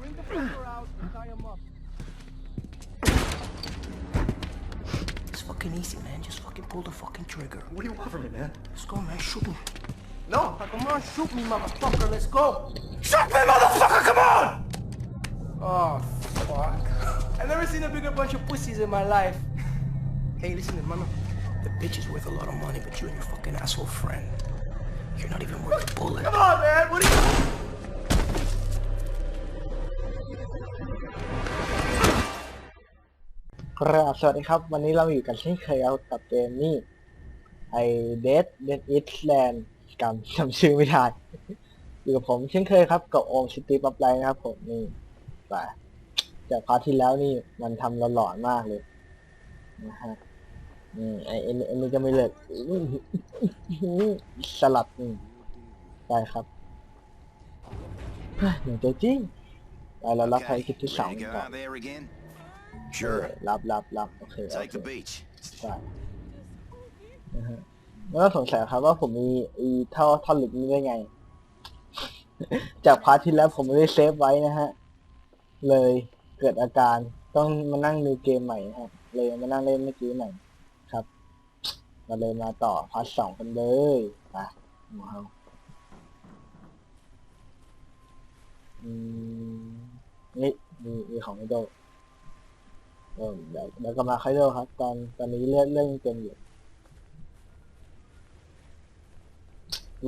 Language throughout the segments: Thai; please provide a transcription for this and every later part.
Bring the fucker out and tie him up. It's fucking easy, man. Just fucking pull the fucking trigger. What do you want from me, man? Let's go, man. Shoot me. No! Come on, shoot me, motherfucker. Let's go. Shoot me, motherfucker! Come on! Oh, fuck. I've never seen a bigger bunch of pussies in my life. Hey, listen, mama. The bitch is worth a lot of money, but you and your fucking asshole friend. You're not even worth a bullet. Come on, man! What are you... ครับสวัสดีครับ วันนี้เราอยู่กันเช่นเคยเอากับเกมนี่ไอเดดเดดอิสแลนด์กำจำชื่อไม่ได้อยู่กับผมเช่นเคยครับ กับโอมซิตี้ปับไลน์นะครับ ผมนี่ไปจากพาร์ทที่แล้วนี่มันทำเราหลอนมากเลยนะฮะนี่ไอเอ็นเอ็นนี่ก็ไม่เลิกสลับนี่ไปครับเฮ้ยหนื่อยจริงไปแล้วรับภารกิจที่สองก่อน Sure. รับรับรับโอเคโอ Take เค the beach. ใช่นะฮะแล้วก็สงสัยครับว่าผมมีอีท่อท่อนเหล็กนี้ได้ไง จากพาร์ทที่แล้วผมไม่ได้เซฟไว้นะฮะ เลยเกิดอาการต้องมานั่งดูเกมใหม่นะฮะ เลยมานั่งเล่นเมื่อกี้ใหม่ครับ มาเลยมาต่อพาร์ทสองกันเลยไปว้าวอืมนี่มีมีของไอโด เออเดี๋ยวเดี๋ยวกลับมาค่อยเล่าครับ ตอนตอนนี้เลื่อนเรื่องเกมอยู่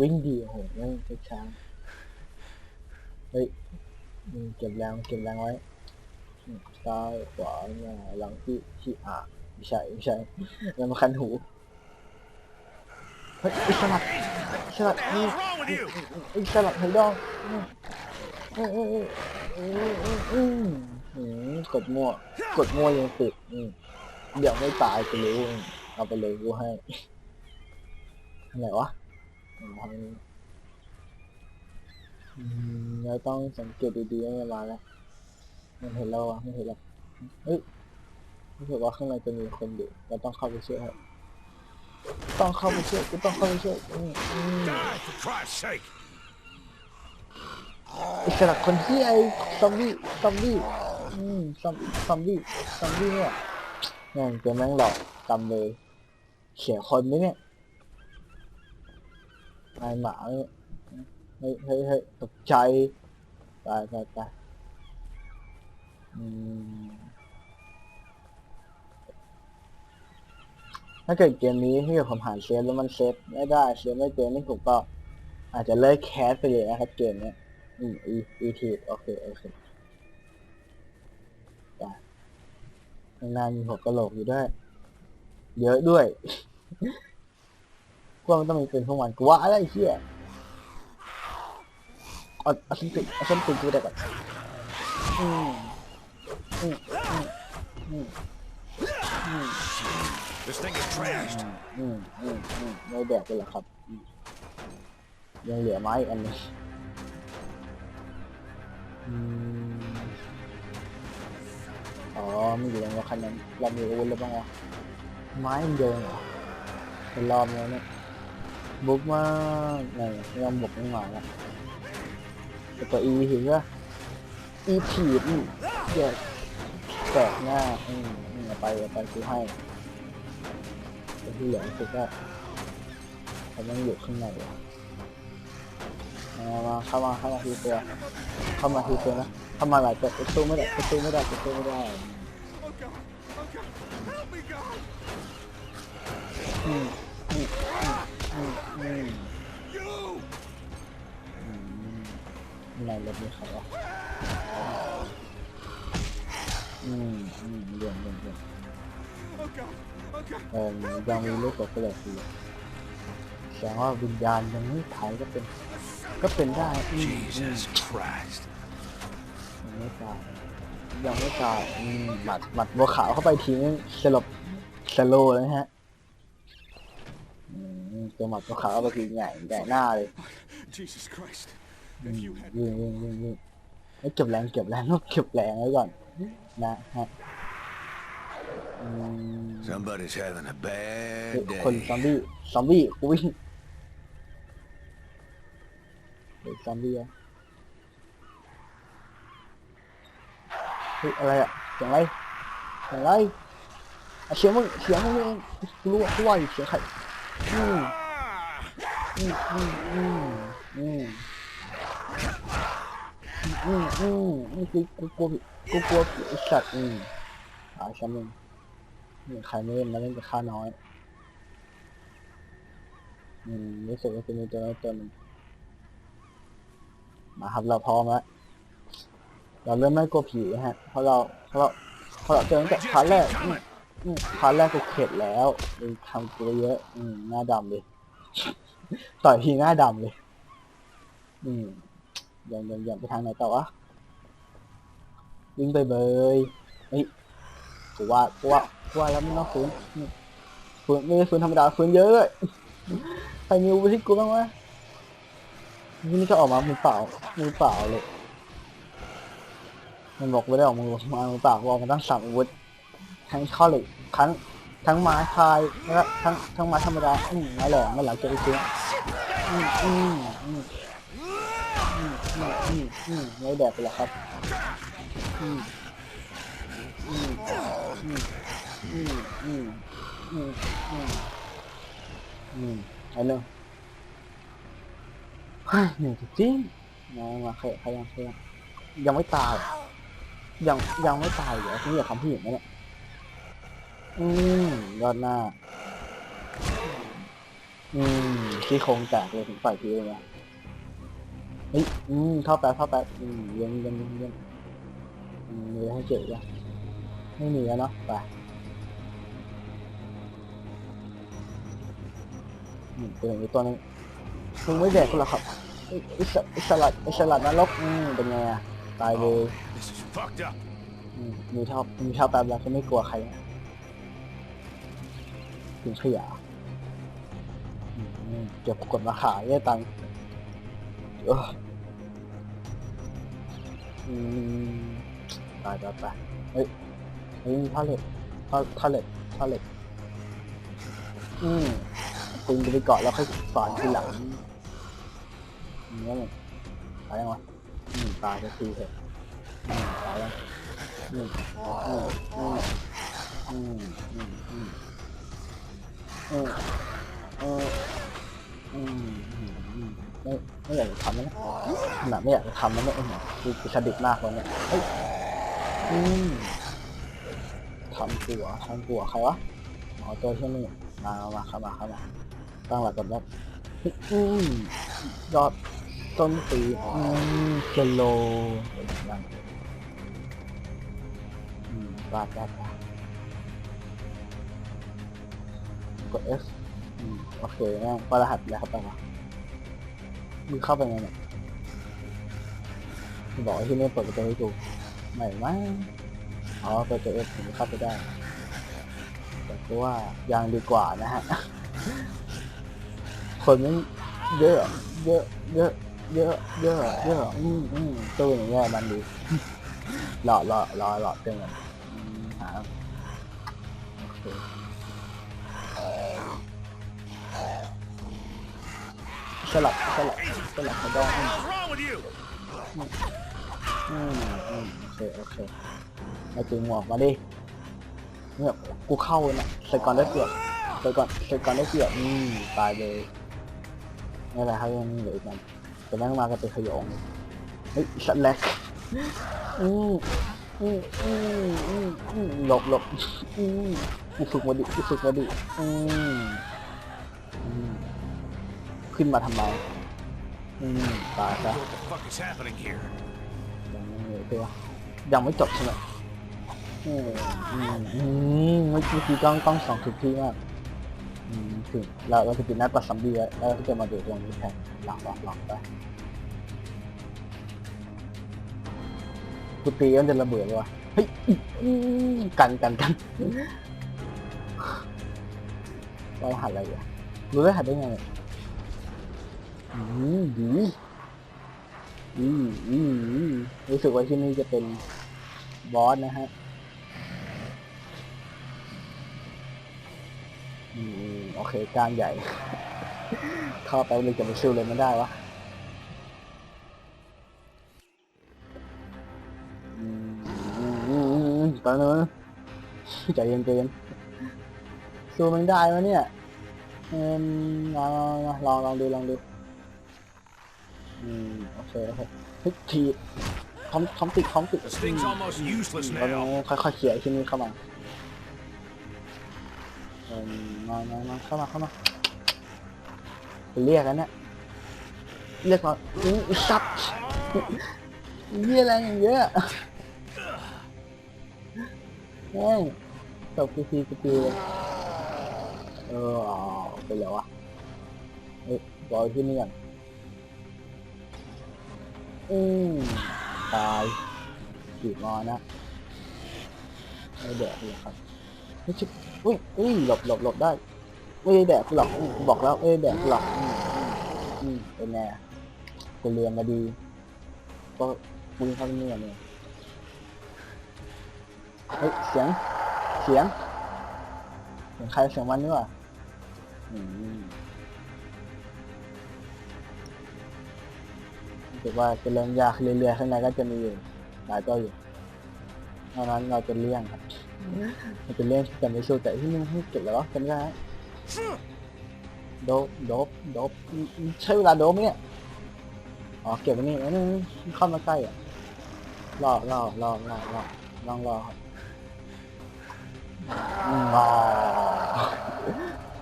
วิ่งดีโอ้โหนั่งช้าๆเฮ้ยอืมเก็บแรงเก็บแรงไว้อืมซ้ายขวาหน้าหลังที่ที่อ่าไม่ใช่ไม่ใช่แล้วมาคันหูเฮ้ยไอ้สลัดสลัดนี่ไอ้สลัดไฮดองอืมอืมอืมอืม อืมอืมอืมอืมกดมั่วกดมั่วยังติดอืมเดี๋ยวไม่ตายกูรู้อืมเอาไปเลยกูให้ทำไหนวะอืมทำนี้อืมเราต้องสังเกตดีๆว่ามันมาแล้วมันเห็นเราอะไม่เห็นเราเฮ้ยรู้สึกว่าข้างในจะมีคนอยู่เราต้องเข้าไปช่วยให้ต้องเข้าไปช่วยกูต้องเข้าไปช่วยอืมอืม Die, for Christ's sake! อิสระคนที่ไอ้ซอมบี้ซอมบี้ อืมซอมซอมบี้ซอมบี้เนี่ยแม่งเจอแม่งหลอกกำเลยเสียคนไหมเนี่ยนายหมาเนี่ยเฮ้ยเฮ้ยเฮ้ยตกใจตายตายตายอืมถ้าเกิดเกมนี้ที่เกิดผมหาเซฟแล้วมันเซฟไม่ได้เซฟไม่เป็นนี่ผมก็อาจจะเลิกแคสไปเลยนะครับเกมนี้อืมอีอีทีโอเคโอเคางหน้ามีหัวกะโหลกอยู่ด้วย เยอะด้วยกว่ามันต้องมีเป็นพวกมันกูว่าอะไรเหี้ยเอาเอาส้นติดเอาส้นติดกูได้ก่อนอืมอืมอืมอืมอืม This thing is trashed. อืมอืมอืมไม่แดกเลยเหรอครับอืมยังเหลือไม้อีกอันหนึงอืม อ๋อไม่อยู่ในรถคันนั้นเรามีอาวุธแล้วบ้างวะไม้มันเดินเหรอเป็นรอบแล้วเนี่ยบุกมากไงเราบุกไม่มาแล้วแต่ตัวอีถึงว่าอีถีบเดี๋ยวแตกหน้าอืมอืมเอาไปเอาไปซื้อให้แต่ที่เหลือคือก็เขาต้องอยู่ข้างในอะมามาเข้ามาเข้ามาทีตัวเข้ามาทีตัวนะ เข้ามาหลายตัวประตูไม่ได้ประตูไม่ได้ประตูไม่ได้ Oh God! Oh God! Help me, God! อืมอืมอืมอืมอืมในรถมีใครวะอืมอืมเรื่องเรื่องเรื่อง Oh God! Oh God! เออยังมีลูกกบก็เลยคือแสดงว่าวิญญาณยังไม่ตายก็เป็น ก็เป็นได้อืมอืม Jesus Christ. ยังไม่ตายยังไม่ตายอืมหมัดหมัดบัวขาวเข้าไปทีนึงสลบสโลว์เลยนะฮะอืมเจอหมัดบัวขาวเข้าไปทีใหญ่ใหญ่หน้าเลย Jesus Christ! อื If ม you had ยิงยิงยิงยิงให้เก็บแรงเก็บแรงต้องเก็บแรงไว้ก่อน นะฮะอืม Somebody's having a เฮ้ย bad คนซอม day. บี้ซอมบี้กูวิ่งเฮ้ยซอมบี้อะ ฮ้ยอะไรอะเสียงอะไรเสียงอะไรเสียงมึงเสียงมึงรู้ว่ากูว่าอยู่เสียงใครอืมอืมอืมอืมอืมอืมอืมนี่คือกูกลัวกูกลัวผีไอ้สัตว์อืมหายฉันมึงนี่ใครไม่เล่นมาเล่นกับค่าน้อยอืมรู้สึกว่าจะมีตัวน้อตัวนึงมาครับเราพร้อมแล้ว เราเริ่มไม่กลัวผีฮะ เพราะเราเพราะเราเพราะเราเจอตั้งแต่พาร์ทแรกพาร์ทแรกก็เข็ดแล้วเลยทำตัวเยอะอืมหน้าดำเลย ต่อยทีหน้าดำเลย อืมยังยังยังไปทางไหนต่อวะวิ่งไปเบยเฮ้ยกูว่ากูว่ากูว่าแล้วไม่ต้องฟื้นฟื้นไม่ได้ฟื้นธรรมดาฟื้นเยอะเลยใครมีอาวุธที่กูบ้างวะนี่ก็ออกมามือเปล่ามือเปล่าเลย มันบอกไม่ได้ออกมือมามือเปล่ากูออกมาตั้งสามอาวุธทั้งข้อเหล็กทั้งทั้งไม้พายแล้วทั้งทั้งไม้ธรรมดาอืมไม้แหลมไม้แหลมจะไปซื้ออืมอืมอืมอืมอืมอืมอืมไม่แดกไปหรอกครับอืมอืมอืมอืมอืมอืมอืมอืมอันนึงเฮ้ยเหนื่อยจริงมามาใครใครยังใครยังยังไม่ตาย ยังยังไม่ตายเหรอคุณอยากทำผู้หญิงไหมเนี่ยอืมยอดหน้า อืมที่โครงแตกเลยถึงฝ่ายทีเลยนะเฮ้ยอืมเข้าไปเข้าไปอืมยังยังยังยังอืมมีอะไรให้เจ็บยังไม่มีแล้วเนาะไปอืมเป็นอย่างนี้ตัวนึงมึงไม่แดกกูหรอครับไอ้ไอ้สลัดไอ้สลัดนรกอืมเป็นไงอะ ตายเลยมีเท่ามีเท่าแป๊บแล้วก็ไม่กลัวใครถึงขยะเก็บกดมาขายได้ตังค์ตายตายตายเฮ้ยเฮ้ยท่าเหล็กท่าท่าเหล็กท่าเหล็กอืมปืนไปเกาะแล้วค่อยสอนทีหลังเงี้ยเลยตายยังวะ หนึ่งตายก็ตีเถอะตายแล้วอืมอืมอืมอืมอืมอืมเออเอออืมอืมอืมไม่ไม่อยากจะทำแล้วนะหนาดไม่อยากจะทำแล้วเนี่ยคือคือสะดิบมากเลยเนี่ยเฮ้ยทำตัวทำตัวใครวะหมอตัวเช่นนี้มามาเข้ามาเข้ามาตั้งหลักก่อนแล้ยอด ต้นปีอืมเจโลบาดาดบากด F อืมโอเคแม่ปรหัสแล้วครับไปวะมึงเข้าไปไงเนี่ยบอกที่นี่เปิดประตูให้กูไม่มั้งอ๋อเปิดตัว F ถึงเข้าไปได้ แต่ว่ายังดีกว่านะฮะ คนมันเยอะ เยอะ เยอะ เยอะเยอะเยอะอืมอืมตู้อย่างเงี้ยมันดีหล่อหล่อหล่อหล่อเต็มเลยหาโอเคสลับสลับสลับกระดองอืมอืมโอเคโอเคมาถึงหมวกมาดิเนี่ยกูเข้าเนี่ยใส่ก่อนได้เปรียบใส่ก่อนใส่ก่อนได้เปรียบอืมตายเลยนี่แหละครับยังเหลืออีกมัน แต่นั่งมากันเป็นขยงเลยเฮ้ยสัตว์แลกอืมอืมอืมอืมอืมหลบหลบอืมกูฝึกมาดิกูฝึกมาดิอืมอืมขึ้นมาทำไมอืมตายซะ What the fuck is happening here? ยังไม่เหนื่อยตัวยังไม่จบใช่ไหมอืมอืมอืมเมื่อกี้กล้องกล้องสองถูกที่มากอืม ถึงเราเราจะปิดนัดปัดซัมบี้ไว้แล้วก็จะมาดูตรงนี้แทนหลังหลังหลังไปกูตีมันจะระเบิดเลยวะเฮ้ยกันกันกันเราหัดอะไรอะรู้ได้หัดได้ไงอืมดีอืมอืมรู้สึกว่าที่นี่จะเป็นบอสนะฮะอืม โอเคกลางใหญ่เข้าไปเลยจะไปซิลเลยไม่ได้วะอืมอืมอืตอนนั้นใจเย็นใจเย็นสู้มันได้วะเนี่ยเอ็มลองลองลองดูลองดูอืมโอเคโอเคเฮ้ยทีคอมคอมติดคอมติด This thing's almost useless ตอนนี้ now. ค่อยๆเขี่ยที่นี่เข้ามาเอ็ มมามามาเข้ามาเข้ามาเรียกกันเนี่ยเรียกมาอือซับเยี่ยอะไรอย่างเยอะเฮ้ยตบกูทีกูทีเลยเออเอไปแล้ววะเฮ้ยรอที่นี่ก่อนอืมตายจีบงอนะไม่แดกเลยครับ ไม่ใช่อุ้ยอุ้ยหลบหลบหลบได้ ไม่ได้แดกหรอกบอกแล้วไม่ได้แดกหรอกอืมอืมเป็นไงกูเรียนมาดี ก็มึงเข้าไปเนี่ยเนี่ยเฮ้ยเสียง เสียงเสียงใครเสียงมันนี่ว่าอืมรู้สึกว่าจะเริ่มยากเรื่อยๆข้างในก็จะมีอยู่หลายตัวอยู่เพราะฉะนั้นเราจะเลี่ยงครับ มันเราจะเลี่ยงจะไม่สู้แต่ที่นี่ให้เก็บแล้วจำได้ไหมโดบโดบโดบใช้เวลาโดบไหมเนี่ยอ๋อเก็บไว้นี่แล้วนี่เข้ามาใกล้อะรอรอรอรอรอลองรอครับรอ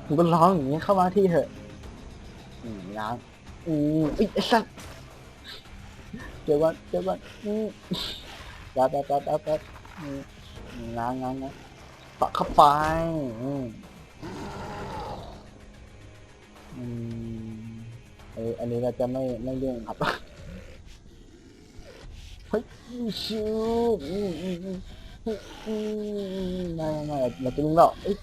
มึงก็ร้องอย่างนี้เข้ามาที่เถอะอืมล้างอืมอุ๊ยไอ้สัสเดี๋ยวก่อนเดี๋ยวก่อนอืมแป๊บแป๊บแป๊บแป๊บอืม ล้างล้างล้างปักเข้าไปอืมเอออันนี้เราจะไม่ไม่เรื่องครับเฮ้ยชิวอืมอืมอืมอืมไม่ไม่เราจะลุงเราเอ้ย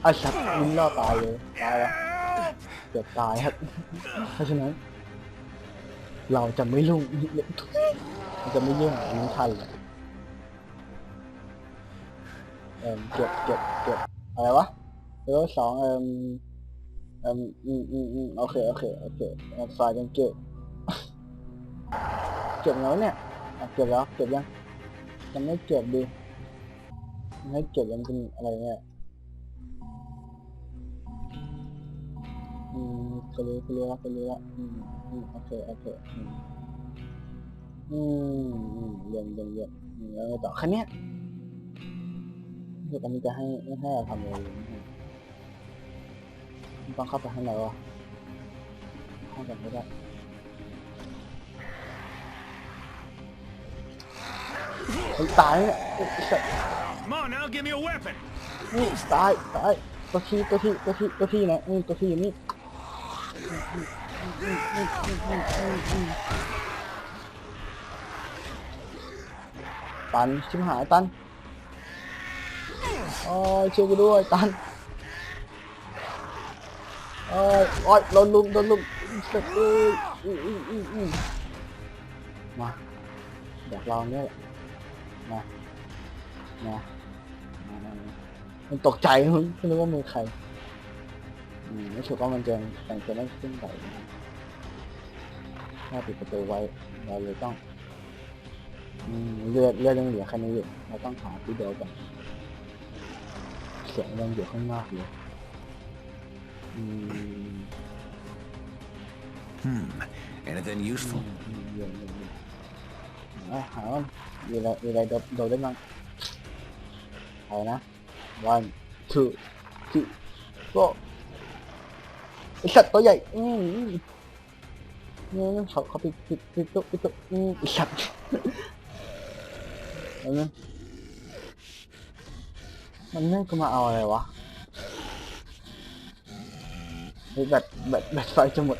ไอ้สัตว์ลุงเราตายเลยตายแล้วเกือบตายครับเพราะฉะนั้น เราจะไม่ลุงเราจะไม่ยุ่งลุงทันเลย เออเก็บเก็บเก็บอะไรวะเลเวลสองเอออืมอืมอืมอืมโอเคโอเคโอเคแอดไฟล์ยังเก็บเก็บแล้วเนี่ยเก็บแล้วเก็บยังยังไม่เก็บดิยังไม่เก็บยังเป็นอะไรเนี่ยอืมก็เลยก็เลยละก็เลยละอืมอืมโอเคโอเคอืมอืมอืมเยี่ยมเยี่ยมเยี่ยมอืมแล้วไงต่อคันเนี้ย เดี๋ยวตอนนี้จะให้ไม่ให้เราทำอะไรเลยนะต้องเข้าไปข้างในวะเข้าไปไม่ได้ไอ้ยตายเนี่ยไอ้สัตว์ Come on now, give me a weapon. นี่ตายตายตัวที่ตัวที่ตัวที่ตัวที่นะอืมตัวที่อยู่นี่ตันชิบหายตัน โอ้ยช่วยกูด้วยตันโอ้ยโอ้ยโดนลุมโดนลุมสักเอ้ยอื้ออื้ออืออือมาอยากลองเนี่ยมามามามามามันตกใจมึงไม่รู้ว่ามือใครอืมไม่ถูกว่ามันจะแต่งตัวไม่ขึ้นไปถ้าปิดประตูไว้เราเลยต้องอืมเลือดเลือดยังเหลือแค่นี้อยู่เราต้องหาที่เดียวกัน เสียงยังอยู่ข้างนอกอยู่อืม Hmm. Anything useful? เยี่ยมเยี่ยมเยี่ยมอะหาว่ามีอะไรมีอะไรโดดโดดได้บ้างเอานะ one two three four ไอสัตว์ตัวใหญ่อืมอืมนี่นี่เขาเขาปิดปิดปิดตุ๊ปิดตุ๊อืมไอสัตว์เอานะ มันนี่ก็มาเอาอะไรวะแบตแบตแบตไฟจะหมด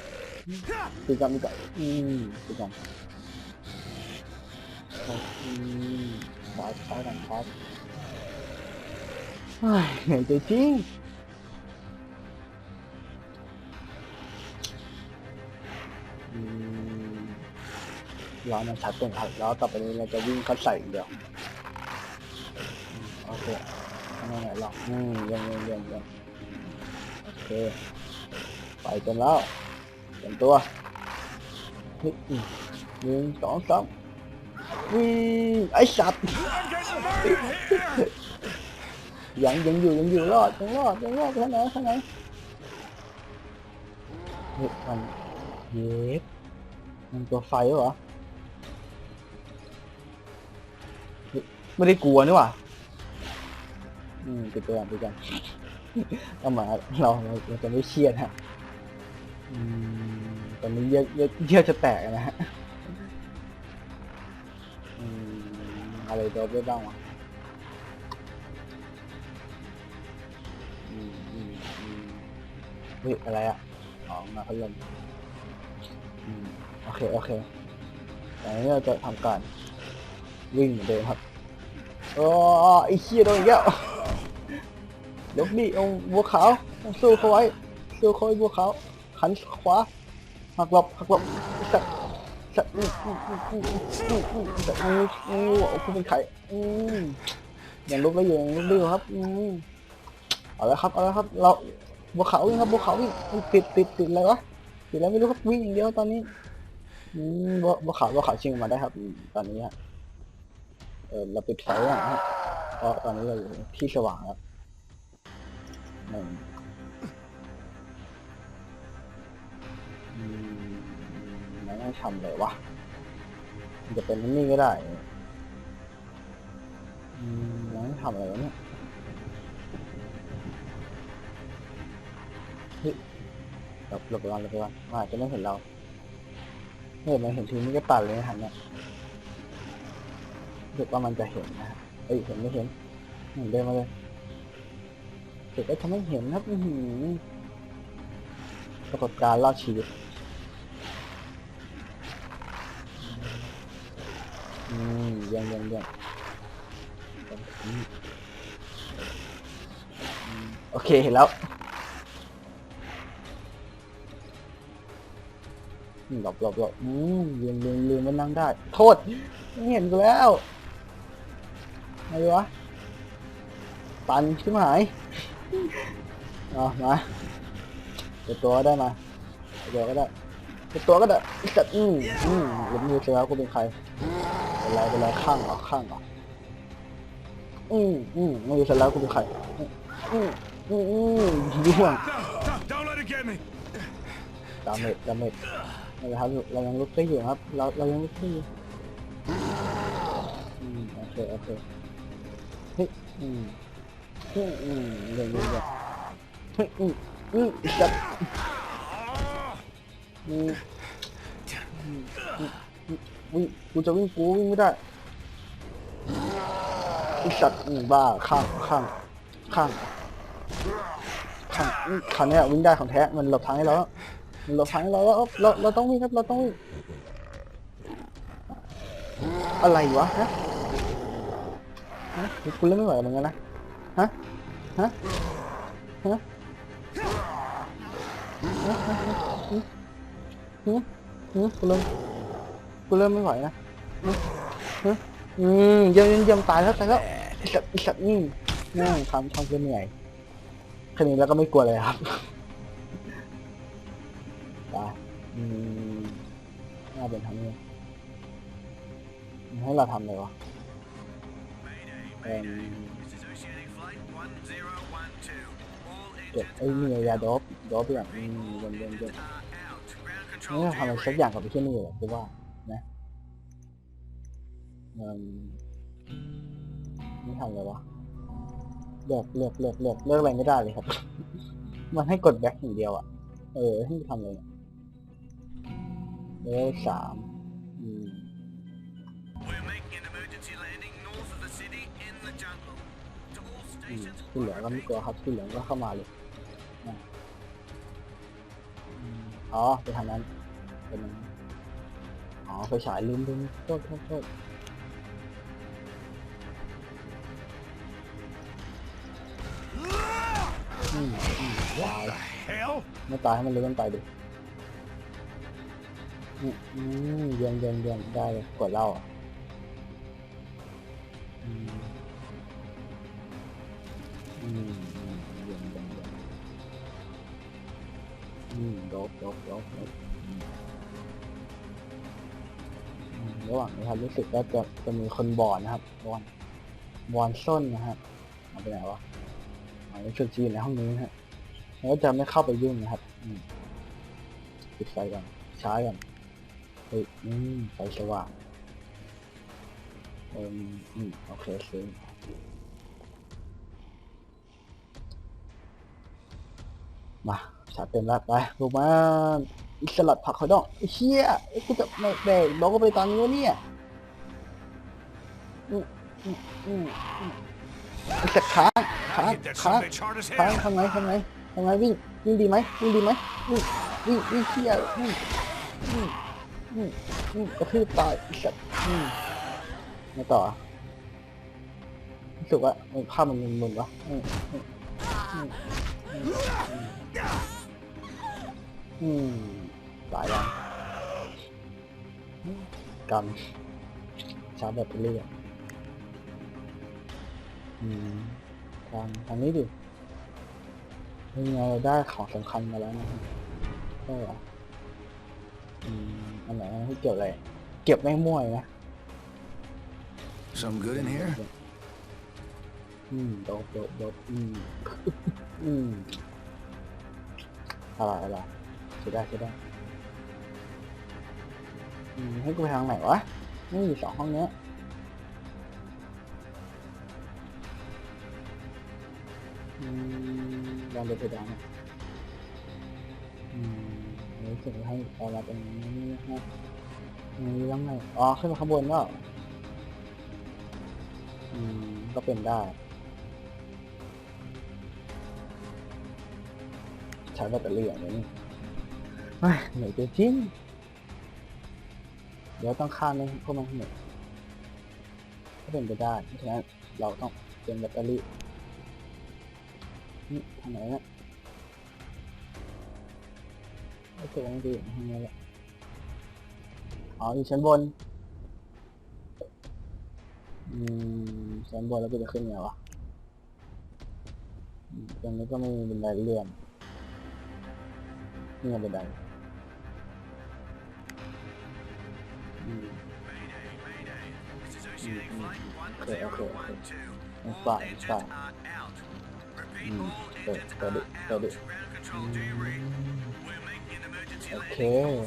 ตีกันตีกันอืมตีกันอืมชาซ้ายกันชาร์จเฮ้เหนื่อยใจจริงอืมล้อมันชัดเกินครับแล้วต่อไปนี้เราจะวิ่งเข้าใส่เดียวโอเค ไม่ไหนหรอกอืมยี่ยมเยี่ยมเยี่ยมเยี่ยมโอเค ไปกันแล้วเตรียมตัวหนึ่งสองสามวิ่งไอ้สัตว์ ยังยังอยู่ยังอยู่รอดยังรอดยังรอดข้างไหนข้างไหนเฮ้ยมันเย็ดมันตัวไฟเหรอ ไม่ได้กลัวนี่หว่า อืมปิดตัวก่อนปิดก่อนเอามาเราเราจะไม่เครียดฮะอืมตอนนี้เยอะเยอะเยอะจะแตกนะฮะอืมอะไรโดนได้บ้างวะอืมอืมอืมเฮ้ยอะไรอะอ๋อมาพัดลมอืมโอเคโอเคแต่นี้เราจะทำการวิ่งเหมือนเดิมครับโอ้ไอ้เชี่ยโดนอีกแล้วเดี๋ ยวนี่เอาบัวขาวสู้เขาไว้สู้เขาไว้บัวขาวหันขวาหักหลบหักหลบสัตสัตว์อู้อู้อู้อู้อู้อู้สัตว์อู้อู้เอาคุณเป็นไข่อืมยังลุกได้อยู่ยังลุกได้อยู่ครับอืมเอาละครับเอาละครับ เราบัวขาววิ่งครับบัวขาววิ่งอุ๊ยติดติดติดอะไรวะติดอะไรไม่รู้ครับวิ่งอย่างเดียวตอนนี้อืมบัวบัวขาวบัวขาวชิงออกมาได้ครับอืมตอนนี้ฮะเออเราปิดไฟอะฮะเพราะตอนนี้เราอยู่ที่สว่างครับ หนึ่งมันไม่ทำเลยวะจะเป็นนี่ก็ได้มันไม่ทำอะไรวะเนี่ยหลบหลบไปก่อนหลบไปก่อนมันอาจจะไม่เห็นเราเห็นมันเห็นทีนี้ก็ตัดเลยนะฮะเนี่ยรู้สึกว่ามันจะเห็นนะฮะเอ้ยเห็นไม่เห็นเห็นเดินมาเลย รู้สึกว่าจะไม่เห็นครับ อืปรากฏการณ์รอดชีวิตอืมเยี่ยมเยี่ยมเยี่ยมโอเค เห็นแล้วหลบหลบหลบอืมลืมลืมลืมมันนั่งได้ โทษ ไม่เห็นกูแล้วอะไรวะ ปันชิบหาย เอามาเดี๋ยวตัวก็ได้มาเดี๋ยวก็ได้เดี๋ยวตัวก็ได้ไอ้สัตว์อืมอืมหลุมมือเจอแล้วกูเป็นใครเป็นไรเป็นไรข้างเหรอข้างเหรออืมอืมไม่รู้เสร็จแล้วกูเป็นใครอืมอืมอืมร่วง Don't, don't, don't let it get me. ดาเมจดาเมจนะครับเรายังลุกได้อยู่ครับ เราเรายังลุกได้อยู่อืมโอเคโอเคเฮ้ยอืม อืมอืมเรื่องเรื่องเรื่องเฮ้ยอืมอืมอีกจัดอืมอืมอืมอืมวิ่งกูจะวิ่งกูวิ่งไม่ได้อีสัตว์อืมบ้าข้างข้างข้างข้างอืมคันเนี้ยวิ่งได้ของแท้ มันหลบทางให้เราแล้วเราพังเราแล้วเราเราต้องวิ่งครับเราต้องวิ่งอะไรวะฮะฮะคุณเล่นไม่ไหวเหมือนกันนะ ฮะฮะฮะฮะฮะฮะฮึฮึฮึคุณเล่นคุณเล่นไม่ไหวนะฮึอืมเยี่ยมเยี่ยมเยี่ยมตายแล้วตายแล้วไอ้สัตว์ไอ้สัตว์นี่นั่งทำทำจนเหนื่อยแค่นี้แล้วก็ไม่กลัวเลยครับตายอืมน่าเป็นทำนี่มันให้เราทำอะไรวะ เก็บไอ้นี่ยาโดบโดบอย่างอืมเย็นเย็นเย็นนี่เราทำอะไรสักอย่างกับไอ้ที่นี่เหรอคือว่านะเอ็มนี่ทำอะไรวะเลือกเลือกเลือกเลือกเลือกอะไรไม่ได้เลยครับ มันให้กดแบ็คอย่างเดียวอะ เออให้ทำอะไรเนี่ยเลเวลสามอืม We're making an emergency landing north of the city in the jungle. To all อืม stations. ที่เหลือก็ไม่กลัวครับที่เหลือก็เข้ามาเลย อืมอ๋อไปทางนั้น เป็นอย่างนั้นอ๋อไฟฉายลืมลืมโทษโทษโทษอืมอืมตาย Hell? ไม่ตายให้มันเลื่อนไปดิอืมอืมเยี่ยมเยี่ยมเยี่ยมได้เลยกดเหล่าอะ รู้สึกว่าจะจะมีคนบอดนะครับระวังวอนส้นนะฮะเอาไปไหนวะเอาไปชุดจีนในห้องนี้นะฮะแล้วก็จะไม่เข้าไปยุ่งนะครับปิดไฟก่อนช้าก่อนเฮ้ยอืมไฟสว่างเอืมอืมโอเคซื้อมาชาร์จเต็มแล้วไปลูกมาอิสลัดผักเขาดองเชี่ยกูจะไม่แบกบอกก็ไปตอนนี้วะเนี่ย อืมอืมอืมอืมไอ้สัตว์ค้างค้างค้างค้างทำไงทำไงทำไงวิ่งวิ่งดีไหมวิ่งดีไหมวิ่งวิ่งวิ่งเที่ยววิ่งวิ่งวิ่งวิ่งกระทืบตายไอ้สัตว์อืมไม่ต่อรู้สึกว่าเออภาพมันมึนๆวะอืมอืมอืมอืมอืมตายแล้วกำชาร์จแบตเตอรี่อะ อืมทางทางนี้ดินี่ไงเราได้ของสำคัญมาแล้วนะครับใช่เหรออืมอันไหนที่เก็บอะไร เก็บไม่งมั่วเลยนะ Some good in here? อืมโดบโดบโดบอืม อืมอะไรอะไรใช่ได้ใช่ได้ อืมให้กูไปทางไหนวะ นี่อยู่สองห้องเนี้ย ลองเดินไปดังอืมรู้สึกว่าให้เอามาตรงนี้นะฮะตรงนี้แล้วไงอ๋อ ขึ้นมาข้างบนก็ อืม ก็เป็นได้ใช้แบตเตอรี่อย่างนี้เฮ้ยเหนื่อยจริงเดี๋ยวต้องข้ามเลยพวกมันให้หมดก็เป็นไปได้เพราะฉะนั้นเราต้องเตรียมแบตเตอรี่ นี่ทางไหนนะไม่ตัวไม่ดีทางนี้แหละอ๋ออยู่ชั้นบน อืมชั้นบนแล้วก็จะขึ้นไงวะตรงนี้ก็ไม่มีบันไดเลื่อนนี่ไงบันไดอืมโอเคโอเคโอเค 1012. That's All fine, เปิดเปิดเปิดโอเค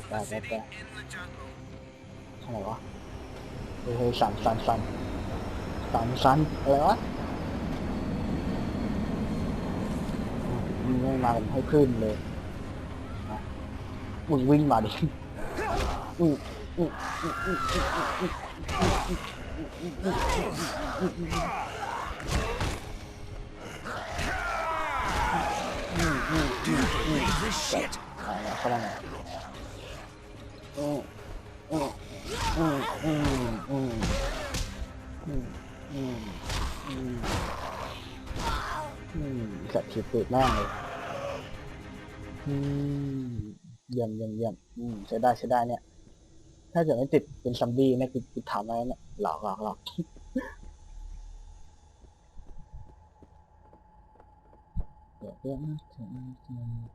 ไปไปไปอะไรวะเฮ้ยสามสามสามสามสั่อะไรวะมึงไม่มาผมให้ขึ้นเลยมึงวิ่งมาดิอืออืออืออืออืออืออืออืออืออือ ม This shit. อ่าเขาได้ไงอืมอืมอืมอืมอืมอืมอืมอืมอืมสัตว์ขีดตูดแม่งเลยอืมเยี่ยมเยี่ยมเยี่ยมอืมใช้ได้ใช้ได้เนี่ย ถ้าเกิดไม่ติดเป็นซัมบี้เนี่ยคือคือถามอะไรเนี่ยหลอกหลอกหลอกเดี๋ยวเรื่องเธอ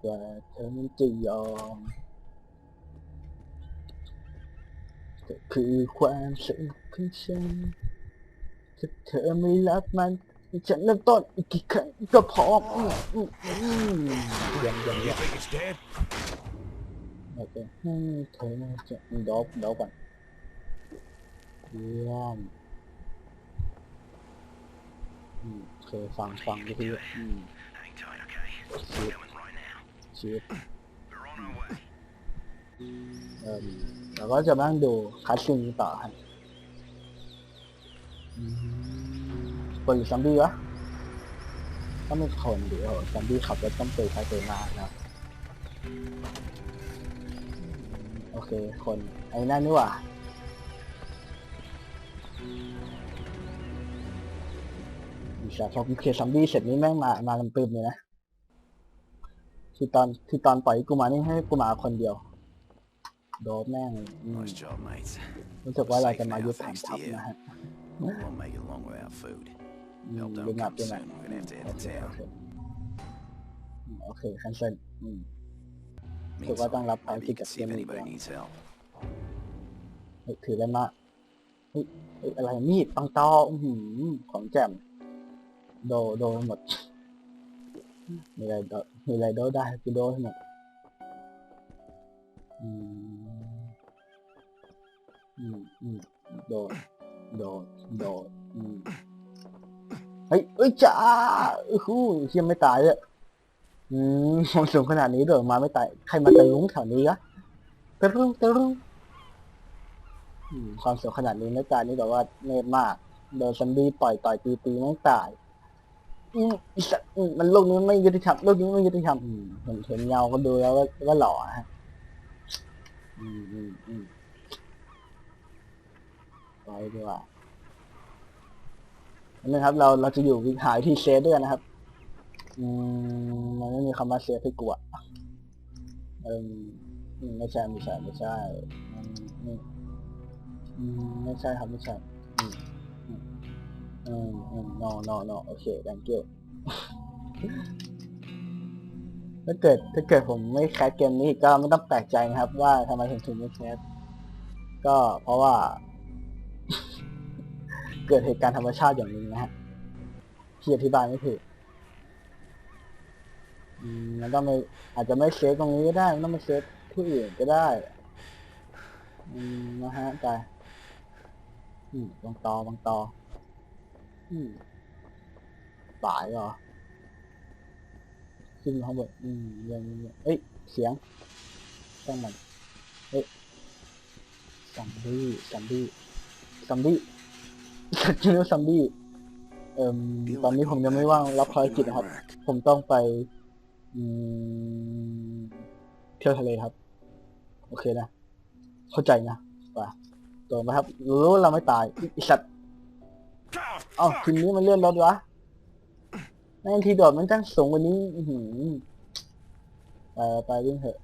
จะกว่าเธอไม่จะยอมก็คือความสุขของฉันถ้าเธอไม่รักมัน ฉันเริ่มต้นอีกกี่ครั้งก็พร้อมอืมอืมอืมเยี่ยมเยี่ยม You เยี่ยม think it's dead? โอเคให้เธอจะดบดบก่อนเยี่ยมอืมโอเคฟังฟังวิทยุอืม okay? ชีพ Coming right now. ชีพ We're on our way. เอ่มเราก็จะมานั่งดูคัสซินต่อครับอืมคนหรือซอมบี้วะต้องเป็นคนเดียวซอมบี้ขับรถต้องเตยไปเตยมานะครับอืมโอเค คนไอ้นั่นนี่หว่าอีสัตว์พอกูเคลียร์ซอมบี้เสร็จนี่แม่งมา มากันตึมเลยนะ คือตอนคือตอนปล่อยกูมานี่ให้กูมาคนเดียว โดบแม่งอืม Nice job, mates. รู้สึกว่าเราจะมายึดฐานทัพนะฮะ Won't make it long without food. อืม Help เป็น don't หนัก come เป็นหนัก soon. We're gonna have to โอ head เค to โอ town. เคอืมโอเคคันเซิลอืม Meantime, đang lập maybe you cái can see if kịch anybody bản. needs help. เฮ้ยถือได้มากเฮ้ยเฮ้ยอะไรมีดปังตออื้อหือของแจ่มโดโดหมด มีอะไรโดมีอะไรโดได้กูโดให้หมอืมอืมอืมโดดโดดโดดอืมเฮ้ยเอ้ยจ้าอู้หูเชี่ยไม่ตายเลยอืมมันสูงขนาดนี้โดดมาไม่ตายใครมาตะลุงแถวนี้อะตะลุงตะลุงอืมความสูงขนาดนี้ไม่ตายนี่แบบว่าเนตมากโดนซัมบี้ปล่อยต่อยตีตีไม่ตาย อืมอีสัตว์อืมมันโลกนี้ไม่ยุติธรรมโลกนี้ไม่ยุติธรรมอืมเห็นเห็นเงาก็ดูแล้วว่าหล่อฮะอืมอืมอืมไปดีกว่าอันนี้ครับ เราเราจะอยู่วิหายที่เซฟด้วยนะครับ อืมมันไม่มีคำว่าเซฟให้กลัวเอออืมไม่ใช่ไม่ใช่ไม่ใช่อืมอืมไม่ใช่ครับไม่ใช่ อืมอืม no no no โอเค thank you ถ้าเกิดถ้าเกิดผมไม่แคสเกมนี้ก็ไม่ต้องแปลกใจนะครับ ว่าทำไมถึงถึงไม่แคสก็เพราะว่า เกิดเหตุการณ์ธรรมชาติอย่างนี้นะฮะที่อธิบายไม่ถูกอืมมันต้องไม่อาจจะไม่เซฟตรงนี้ก็ได้มันต้องไปเซฟที่อื่นก็ได้ อืมนะฮะแต่อืมบางตอบางตอ อืมบ่ายเหรอขึ้นข้างบนอืมเรื่องเอ้ย เสียงต้องมันเอ้ยซัมบี้ซัมบี้ซัมบี้สักชื่อซัมบี้เอ่มตอนนี้ผมยังไม่ว่างรับภารกิจนะครับ ผมต้องไปอืมเที่ยวทะเลครับ โอเคนะ เข้าใจนะไปตัวมาครับรู้เราไม่ตายอีอีสัตว์ เอ้าทีนี้มันเลื่อนรถวะแม่งทีโดดมันตั้งสูงกว่านี้ อือหือไปไปวิ่งเถอะ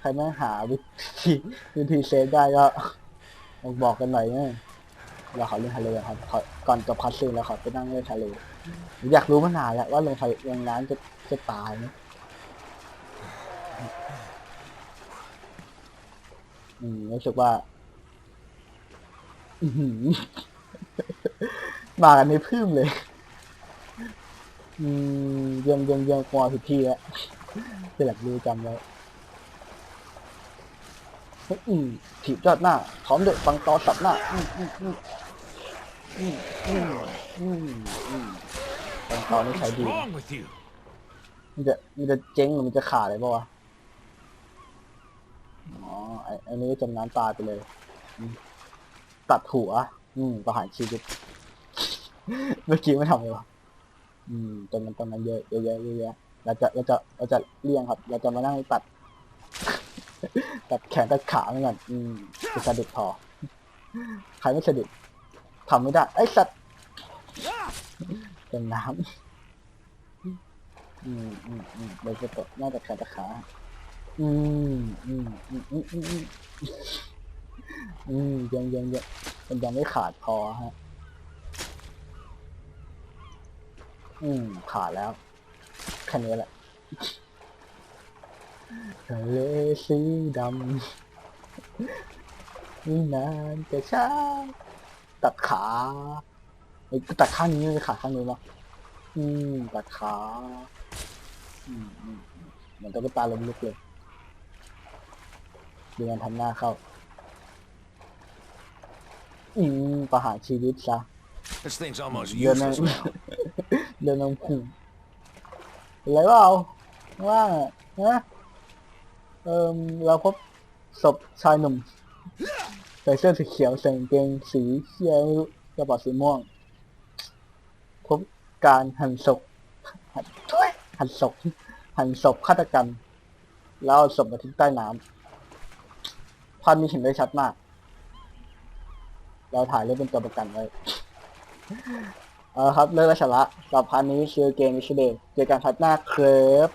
ใครแม่งหาวิธีวิธีเซฟได้ก็บอกกันหน่อยนะเราขอเล่นทะเลครับขอก่อนจบคัสซีนแล้วขอไปนั่งเล่นทะเลอยากรู้มานานแล้วว่าลงทะเลลงน้ำจะจะตายไหมอืมรู้สึกว่า อื้อหือมากันในพึ่มเลย อืมเยี่ยมเยี่ยมเยี่ยมกลัวผิดที่แล้วเป็นหลักดูจำไว้อืมถีบยอดหน้าพร้อมเด็กฟังตอสับหน้า อืมอืมอืมอืมอืมอืมอืมฟังตอนี่ใช้ดี มันจะมันจะเจ๊งหรือมันจะขาดเลยปะวะ อ๋อไอ้ไอ้นี้จมน้ำตายไปเลยอืม ตัดหัว อืมประหารชีวิต เมื่อกี้ไม่ทำเลยวะอืมตรงนั้นตรงนั้นเยอะเยอะเยอะเยอะแยะเราจะเราจะเราจะเลี่ยงครับเราจะมานั่งตัด ตัดแขนตัดขาเหมือนกันอืมจะสะดุดพอใครไม่สะดุดทำไม่ได้ไอ้สัตว์เป็นน้ำอืมอืมอืมเราจะตกน่าจะแขนตัดขาอืมอืมอืมอืมอืม อืมยังยังยังมันยังไม่ขาดพอฮะ อืมขาดแล้วแค่นี้แหละทะเลสีดำนี่นานแต่ช้าตัดขาไอ้ตัดข้างนี้ไม่ขาดข้างนี้วะอืมตัดขาอืมอืมมเหมือนตุ๊กตาลมลุกเลยดูมันทำหน้าเข้า อืมประหารชีวิตซะ This thing's almost เดินมา useless now. เดินมาพุ่งเป็นไรเปล่าว่างอะนะเอิมเราพบศพชายหนุ่มใส่เสื้อสีเขียวใส่กางเกงสีเขียวกระเป๋าสีม่วง พบการหั่นศพหั่นทุยหั่นศพหั่นศพฆาตกรรม แล้วเอาศพมาทิ้งใต้น้ำภาพนี้เห็นได้ชัดมาก เราถ่ายเล่นเป็นตัวประกันไว้ เออครับเลิกและชละสำหรับพาร์ทนี้ชื่อเกมมิชเดนเจอกันพัดหน้าครับ